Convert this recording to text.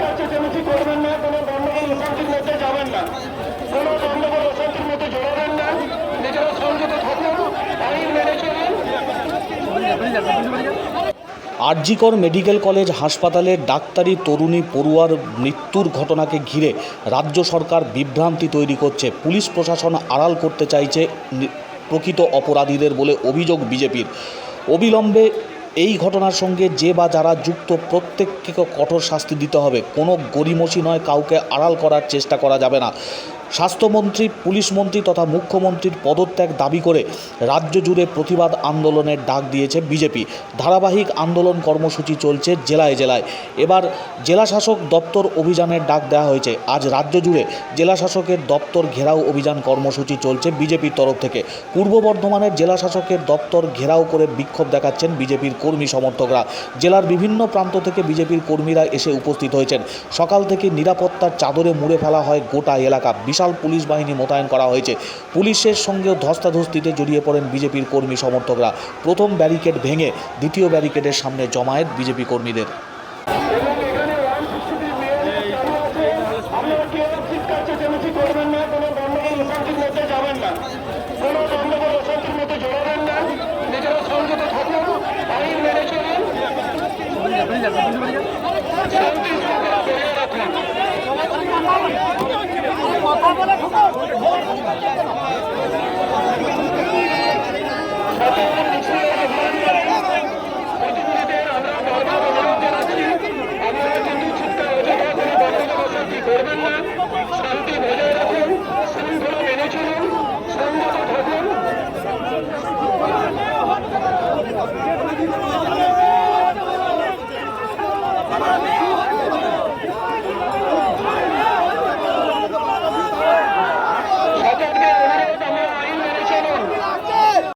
কার্যসূচি করবেন না, কোনো গণ্ডগোল অশান্তির মধ্যে যাবেন না। কোনো গণ্ডগোল অশান্তির মধ্যে জড়াবেন না। নিজেরা সংযত থাকুন আইন মেনে চলুন। আরজিকর মেডিকেল কলেজ হাসপাতালে ডাক্তারি তরুণী পড়ুয়ার মৃত্যুর ঘটনাকে ঘিরে রাজ্য সরকার বিভ্রান্তি তৈরি করছে। পুলিশ প্রশাসন আড়াল করতে চাইছে প্রকৃত অপরাধীদের বলে অভিযোগ বিজেপির। অবিলম্বে এই ঘটনার সঙ্গে যে বা যারা যুক্ত, প্রত্যেককে কঠোর শাস্তি দিতে হবে। কোনো গরিমসি নয়, কাউকে আড়াল করার চেষ্টা করা যাবে না। স্বাস্থ্যমন্ত্রী, পুলিশ মন্ত্রী তথা মুখ্যমন্ত্রীর পদত্যাগ দাবি করে রাজ্য জুড়ে প্রতিবাদ আন্দোলনের ডাক দিয়েছে বিজেপি। ধারাবাহিক আন্দোলন কর্মসূচি চলছে জেলায় জেলায়। এবার জেলা শাসক দপ্তর অভিযানের ডাক দেওয়া হয়েছে। আজ রাজ্য জুড়ে জেলা শাসকের দপ্তর ঘেরাও অভিযান কর্মসূচি চলছে বিজেপির তরফ থেকে। পূর্ব বর্ধমানের জেলা শাসকের দপ্তর ঘেরাও করে বিক্ষোভ দেখাচ্ছেন বিজেপির কর্মী সমর্থকরা। জেলার বিভিন্ন প্রান্ত থেকে বিজেপির কর্মীরা এসে উপস্থিত হয়েছেন। সকাল থেকে নিরাপত্তার চাদরে মুড়ে ফেলা হয় গোটা এলাকা। বিশাল পুলিশ বাহিনী মোতায়েন করা হয়েছে। পুলিশের সঙ্গেও ধস্তাধস্তিতে জড়িয়ে পড়েন বিজেপির কর্মী সমর্থকরা। প্রথম ব্যারিকেড ভেঙে দ্বিতীয় ব্যারিকেডের সামনে জমায়েত বিজেপি কর্মীদের।